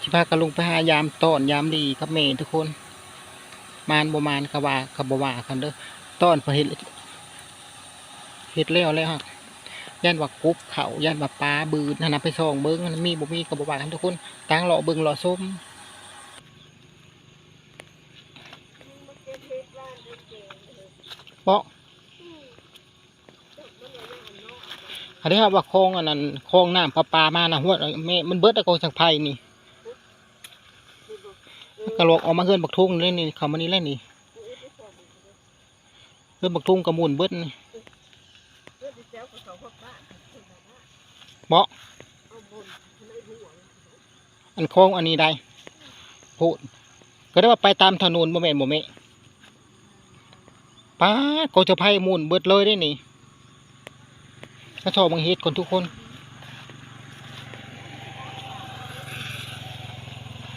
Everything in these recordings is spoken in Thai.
สิพากันลงไปหายามต้อนยามดีกับแม่ทุกคน มานบมานกะว่ากับ่ว่ากันเด้อต้อนพอเฮ็ดเฮ็ดแล้วแล้วฮะย่านว่ากุบเขาย่านว่าปลาบืนนั่นน่ะไปส่องเบิ่งมันมีบ่มีก็บ่ว่ากันทุกคนตั้งรอเบิ่งรอส้มเปาะอันนี้ครับว่าคลองอันนั้นคลองน้ำประปามานะหัวแม่มันเบิดตะโกองสังไผนี่ กระโหลกออกมาเฮือนบักทุ่งเลยนี่เขามานี่แล้วนี่เฮือนบักทุ่งกระมุนเบิดนี่เบาะอันโคลองอันนี้ได้โพดก็ได้ว่าไปตามถนนบ่แม่นบ่แม่ป้าก็จะไผมุนเบิดเลยได้นี่ถ้าชอบมังเฮ็ดคนทุกคน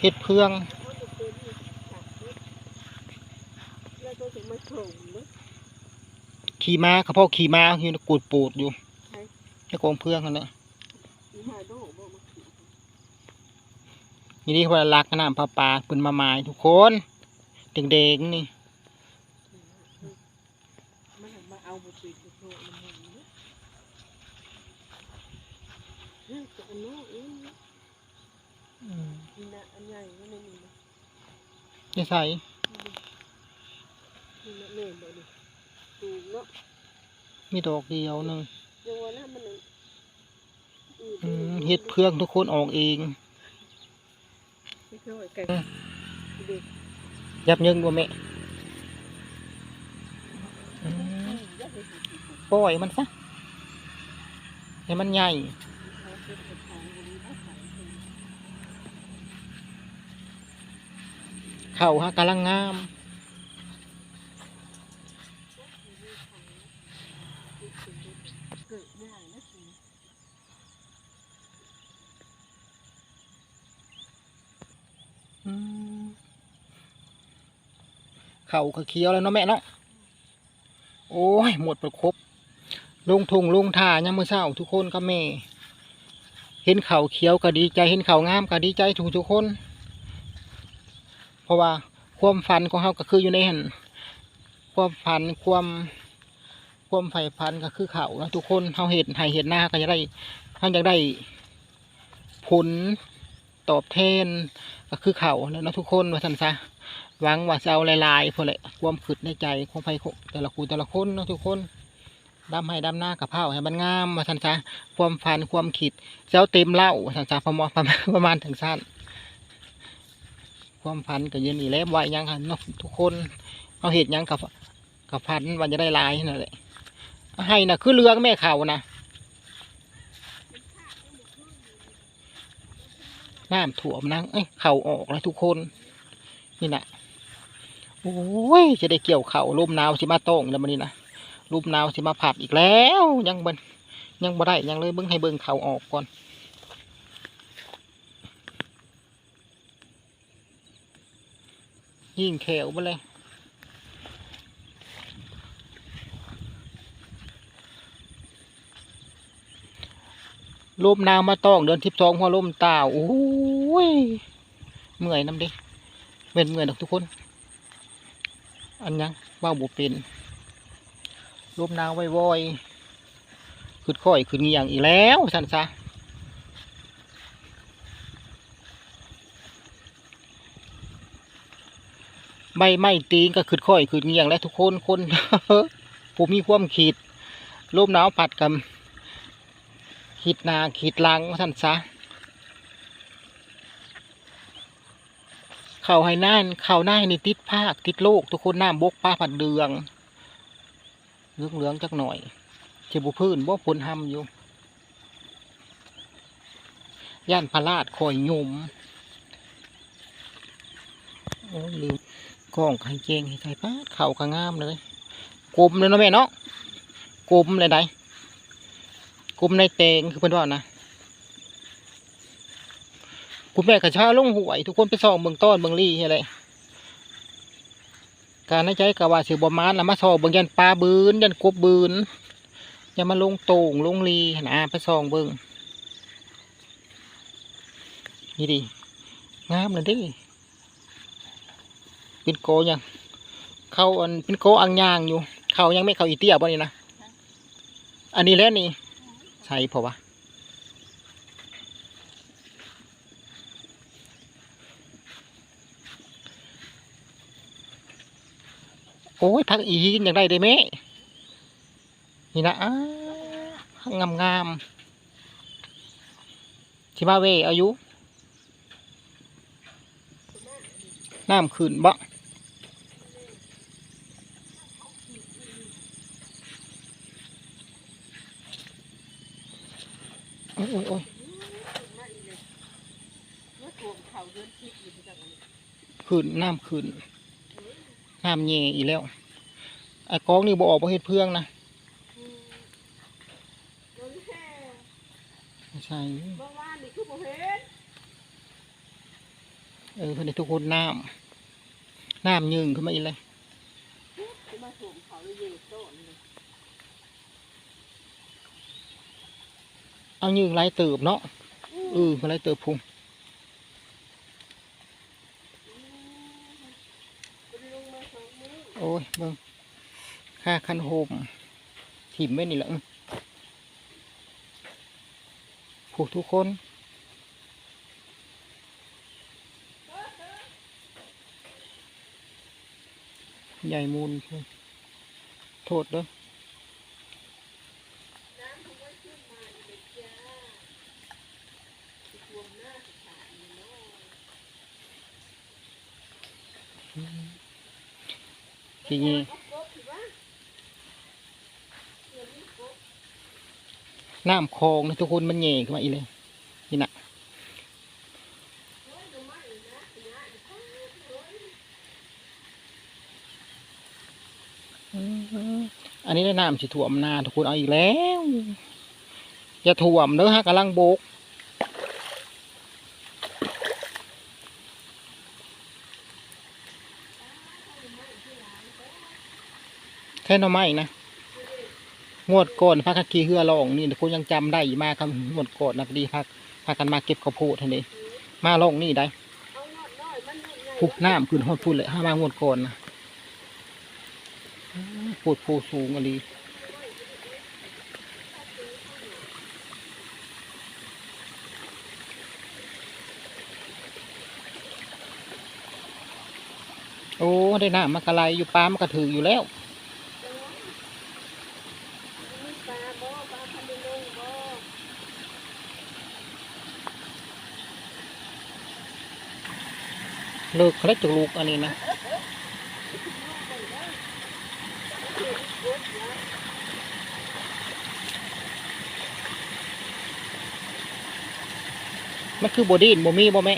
เฮ็ดเพื่อง ขี่ม้าเขาพ่อขี่ม้าอยู่ในกูดปูดอยู่ในกองเพื่องนั่นแหละนี่นี่เขาลักน้ำปลาปลาปืนมาหมายทุกคนเด็กๆนี่มาเอาบุตรโทรมันมึงเนี่ยจะอันนู้นเองนี่นะอันให ญ่ก็ไม่มีนะนี่ใส่นี่ดูเนาะมีดอกเดียวหนึ่งยังว่านะมันอือืมเฮ็ดเพื่องทุกคนออกเองไม่ค่อยไก่เด็กยับยิงบ่แม่อืมปล่อยมันซะให้มันใหญ่ เข่าฮะกำลังงาม เกิดยากนะสิ อืม เข่าก็เคี้ยวแล้วเนาะแม่เนาะโอ้ยหมดประครบลงทงลงท่ายังมือเศร้าทุกคนกับแม่ เห็นเข่าเขียวก็ดีใจเห็นเข่างามก็ดีใจทุกทุกคน เพราะว่าความฝันของเขาก็คืออยู่ในหันความฝันความความใฝ่ฝันก็คือเขานะทุกคนเขาเห็นให้เห็นหน้าก็จะได้เขาอยากได้ผลตอบแทน ก็คือเขาแล้วเนาะทุกคนว่าสันซะหวังว่าจะเอาลายๆพอแหละความขืดในใจของไผของแต่ละคูแต่ละคนเนาะทุกคนดำให้ดำหน้ากับเผาให้มันงามว่าสันซะความฝันความคิดเจ้าเต็มเล่าสันซะประมาณประมาณประมาณถึงสั้นความฝันก็ยืนอีแล้วไว้ยังค่ะนาะทุกคนเอาเหตุยังกับกับพันวันจะได้ลายนั่นแหละให้นะคือเรือแม่เขานะ น้ำถ่วมนังเอ้ยเข่าออกแล้วทุกคน นี่นะโอ้ยจะได้เกี่ยวเข่าลมหนาวสิมาต้องแล้วมันนี่นะลมหนาวสิมาผัดอีกแล้ว ยังเบิ้ยังบ่ได้ยังเลยเบิ้งให้เบิ้งเข่าออกก่อนยิ่งแขวมาเลย ลมหนาวมาต้องเดือนทิพสองหัวลมตาโอ้ยเมื่อยน้ำดิเป็นเมื่อยทุกคน อันยังว่าบุเป็นลมหนาวไว้วอยๆขึ้นค่อยขึ้นเงียงอีกแล้วสันซะใบไม้ตีนก็ขึ้นค่อยขึ้นเงียงแล้วทุกคนคนผมมีความขีดลมหนาวผัดกับ ขีดนาขีดลังสันซะเขาให้น่านเขาหน้าให้นี่ติดภาคติดโลก ทุกคนน้ำบกป้าผัดเดืองเลืองเหลืองจักหน่อยเจ็บุพื้นบ่พลหำอยู่ ย่านพระราชคอยยมโอ้ลืมกล้องไข่เจงให้ใส่ป้าเข่ากระงามเลยกลมเลยเนาะแม่เนาะกลมเลยได้ กลมในเตงคือเพื่อนว่านะคุณแม่กระชาลงหวย ทุกคนไปส่องเบิ่งต้อนเบิ่งลี่อะไรการในใจกะว่าสือบมานแล้วมาส่องเบิ่งยันปลาบืนยันกบบืนย่ามาลงโต่งลงลีนะไปส่องเบิ่งนี่ดิงามเลยดิเป็นโกยังเขาอันเป็นโกอังยางอยู่ เขายังไม่เขาอีเตี้ยบ่นี่นะอันนี้แล้วนี่ ใช่พอวะโอ้ยพักอีกินอย่างไรได้ไหมนี่นะงามงามชิมาเวอายุน้ำขึ้นบ่ อ้ยโอ้ยโอ้ยว่าถ่วงเขาเดินทิพย์อยู่ที่จังหวัดนี้ขึ้นน้ำขึ้นน้ำเย่อีกแล้วไอ้กองนี่บ่ออกบ่เฮ็ดเพื่องนะอืมโดนแค่ไม่ใช่บางวันนี่คือบ่เห็นเออเพื่อนได้ทุกคนน้ำน้ำยึงขึ้นมาอีกเลย สิมาถ่วง เขาเลยเย่โต้นเลยเอายึงไรเติบเนาะเออมาไรเติบพุงเป็นลงมาสองมื้อโอ้ยเบิ่งค่าคันโฮมถิ่มไว้นี่แหละอื้อผูกทุกคนใหญ่มูลพุ่นโทษเด้อ ทีนี้น้ำคลองนะทุกคนมันแย่ขึ้นมาอีเลยนี่นะอันนี้ได้น้ำสิถ่วมนาทุกคนเอาอีกแล้ว อย่าถ่วมเด้อฮะกำลังโบก ค่หน่อไม้นะงวดก่อนพักกันขี่เรือลองนี่ทุกคนยังจำได้มากครับงวดก่อนนะพอดีพักพากันมาเก็บข้าวโพดทันทีมาลองนี่ได้เอาหนอดน้อยมันหนอดใหญ่พุกน้ำขึ้นหอดพูดเลยห้ามางวดก่อนนะพูดโพสูงอะไรโอ้ ได้น้ำมากระไรอยู่ปลามันกระถืออยู่แล้ว มีปลาบ่ปลาพันธุ์ลงบ่ เลิกเขาได้จุกลูกอันนี้นะมันคือบอดี้บ่มีบ่แม่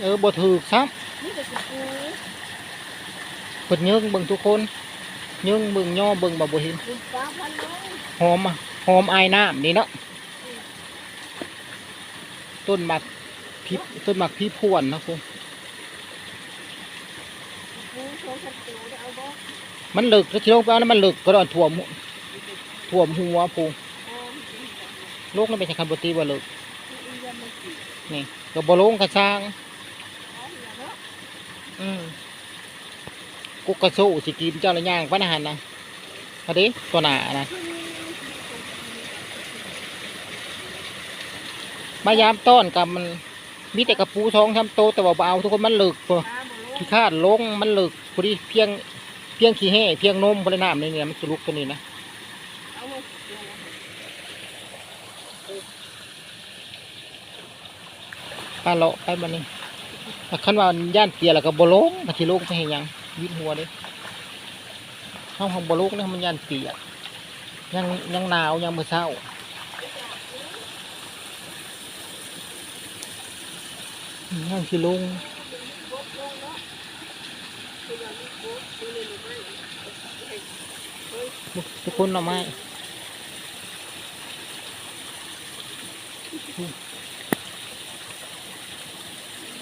เออบ่ถือซ้นี่ก็สิปูำเปิดเยิงเบิ่งทุกคนเยิงเบิ่งย่อเบิ่งบ่บ่เห็นหอมหอมไอายน้ำนี่เนาะต้นหมัก พริบต้นหมักพริพวนนะคุณปูโชว์ขัดตัวได้เอาบ่มันลึกถ้าที่ลงไปเอานั้นมันลึกก็โดนท่วมท่วมหัวพูอ๋อมันเป็นแบบนี้โลกนั้นเป็นคันบตีว่าลึกที่อียามมันสินี่ก็บ่ลงกระช่างเอาล่ะเนาะอืมกุกกระสู้สิกินเจ้าละย่างปานอาหารนะพอดีตัวหนานะมายามต้อนกับมัน มีแต่กระปูท้องทำโตแต่ว่าบ่เอาทุกคนมันลึกพอปลาบ่ลงขี้คาดลงมันลึกพอดีเพียงเพียงขี้แห่เพียงนมพลน้ำนี่เนี่ยมันจะลุกตัวนี้นะเอาไว้ตัวละปลาเลาะไปบันนี้แต่คันว่าย่านเตียแล้วก็บ่ลงมาที่ลงไปเห็นยังวิดหัวเด้ห้องของบ่ลงเนี่ยมันย่านเตียยังยังหนาวยังมื้อเช้า ยังสิลงทุกคนเอาไม้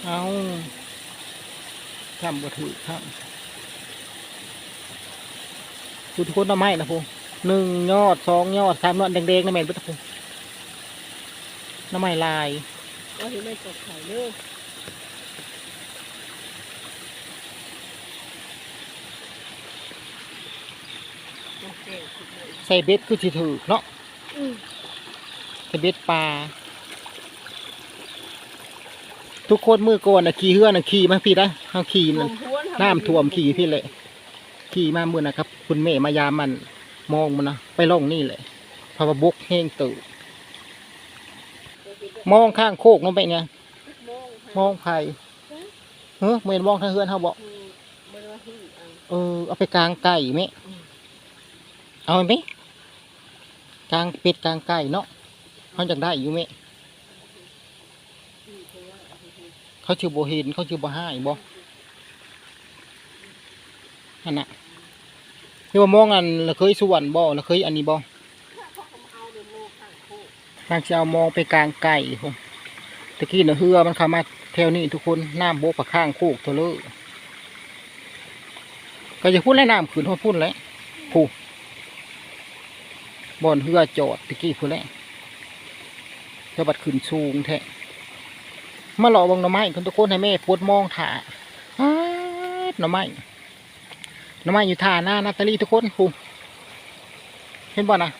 เอาทำบ่ถือครับทุกคนเอาไม้นะพูหนึ่งยอดสองยอดสามยอดแดงๆนะแม่นเบ่ทุกคนน้ำไม้ลายว่าที่ไม่ตกไข่เด้อโอเคสุดเลย ใส่เบ็ดคือสิถือเนาะอืมใส่เบ็ดปลา ทุกคนมือก่อนน่ะขี่เฮือน่ะขี่มาพี่นะเฮาขี่มันน้ำท่วมขี่พี่เลยขี่มามื่อนะครับ คุณแม่มายามมันมองมันนะไปล่องนี่เลยเพราะว่าบกแห้งตื่นมองข้างโคกนั่นไปเนี่ยมองมองไผ่เฮ้ยเมนมองทางเฮือนเขาบอกอืมบ่ได้ว่าหึ่งเอาเออเอาไปกลางไก่ไหม เอาไหมกลางเป็ดกลางไก่เนาะเขาอยากได้อยู่ไหมเขาชื่อโบเห็นเขาชื่อโบห้ายบ่อันน่ะที่ว่ามองอันละเคยสวนบ่ละเคยอันนี้บ่ถ้าเขาเอามาเอาเดี๋ยวโมข้างโคกทางจะเอามองไปกลางไก่ผมตะกี้เน่ะเฮือมันเข้ามาแถวนี้ทุกคนน้ำโบกปะข้างโคกเทเลอก็จะพูดแล้วน้ำขืนเขาพูดแล้วผู้ บอนเฮือจอดตะกี้พูดแล้วจะบัดขึ้นสูงแท้มาหล่อบังหน่อไม้คนทุกคนให้แม่โพดมองถ่าอ้าดหน่อไม้หน่อไม้อยู่ท่าหน้านาตาลีทุกคนผู้เห็นบ่นะ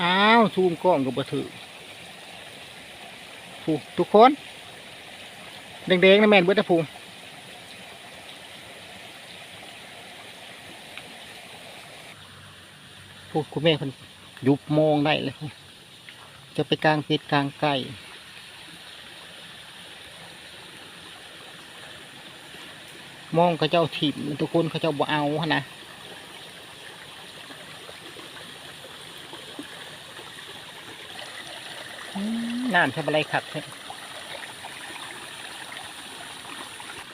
อ้าวซูมกล้องก็บ่ถือผู้ทุกคนแดงๆนะแม่นเบิดนะ ผู้ผู้คุณแม่เพิ่นยุบมองได้เลย จะไปกลางเป็ดกลางไก่มองเขาเจ้าถิ่มทุกคนเขาเจ้าบ่เอาหั้นะอืมน้ำทำอะไรขัดเนี่ย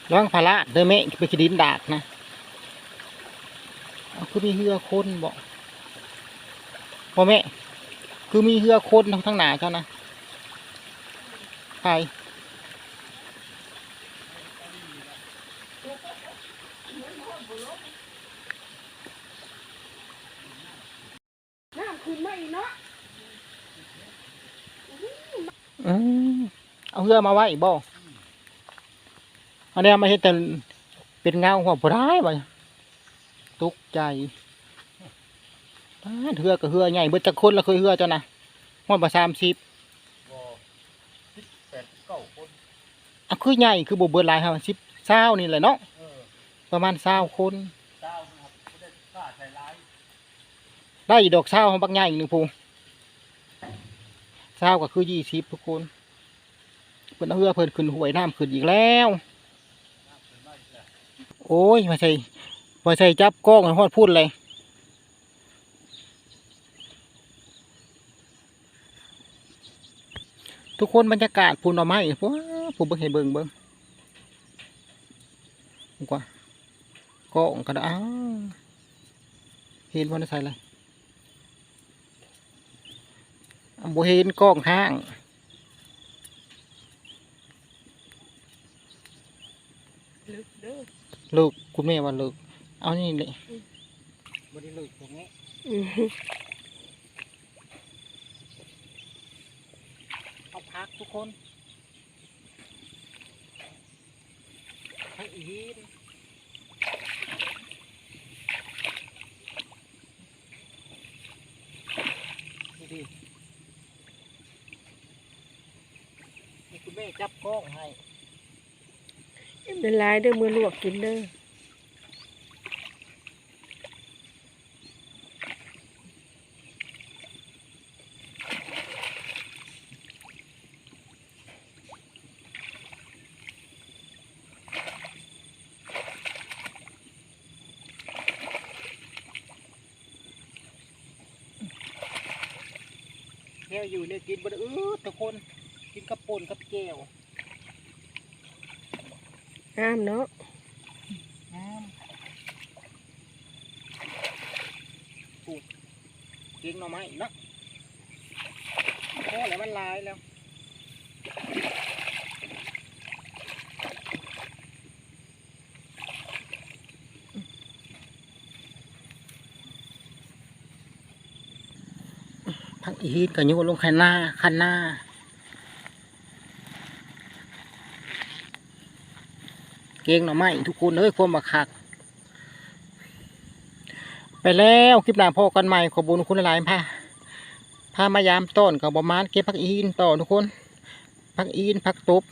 ระวังพาระเดินแม่ไปขีดินดากนะเอาคือมีเหือคนบอก พ่อแม่ คือมีเหือคนทั้งทั้งหนาเจ้านะใครน้ำขึ้นมาอีกเนาะอืมเอาเหือมาไว้บ่อันนี้มาเห็นแต่เป็นเงาหัวผู้ร้ายบ่ตกใจอ้า เหือกับเหือใหญ่เบิดจักคนละเคยเหือเจ้านะหัวประสามสิบแปดเก้าคนอะคือใหญ่คือบ่เบิดหลายครับสิบเศร้านี่แหละเนาะเออประมาณเศร้าคนเจ้านะครับไม่ได้กล้าใส่ร้ายได้ดอกเศร้าของบักใหญ่อีกหนึ่งพูเศร้าก็คือยี่สิบทุกคนเพิ่นเอาเฮือเพิ่นขึ้นหวยน้ำขึ้นอีกแล้ว โอ้ยมาใส่มาใส่จับกล้องให้ฮอดพูดเลย ทุกคนบรรยากาศพูนเอาไม้ว้าผมเบิ่งให้เบิ่งเบิ่งกว่ากล้องก็ได้อ้าวเห็นวันใส่เลยอะบ่เห็นกล้องห้างลึกเด้อเลิกคุณแม่ว่าเลิกเอานี่เลยไม่ได้เลิกตรงนี้ อืม เอา พักทุกคนให้อีนนี่ดินี่คุณแม่จับกล้องให้ เป็นลายเด้อมือลวกกินเด้อ แก้วอยู่เนี่ยกินบไดเออทุกคนกินกับป่นกับแก้วงามเนาะน้ำปลูกเก่งหน่อไม้เนาะพอแล้วมันลายแล้ว ทาง อี ฮีนกันยูลงคันหน้าคันหน้าเก่งหน่อไม้ทุกคนเอ้ยความบักคัก ไปแล้วคลิปหน้าพอกันใหม่ขอบุญคุณหลายๆพาพามายามต้นกับบอมานเก็บพักอีนต่อทุกคนพักอีนพักตบ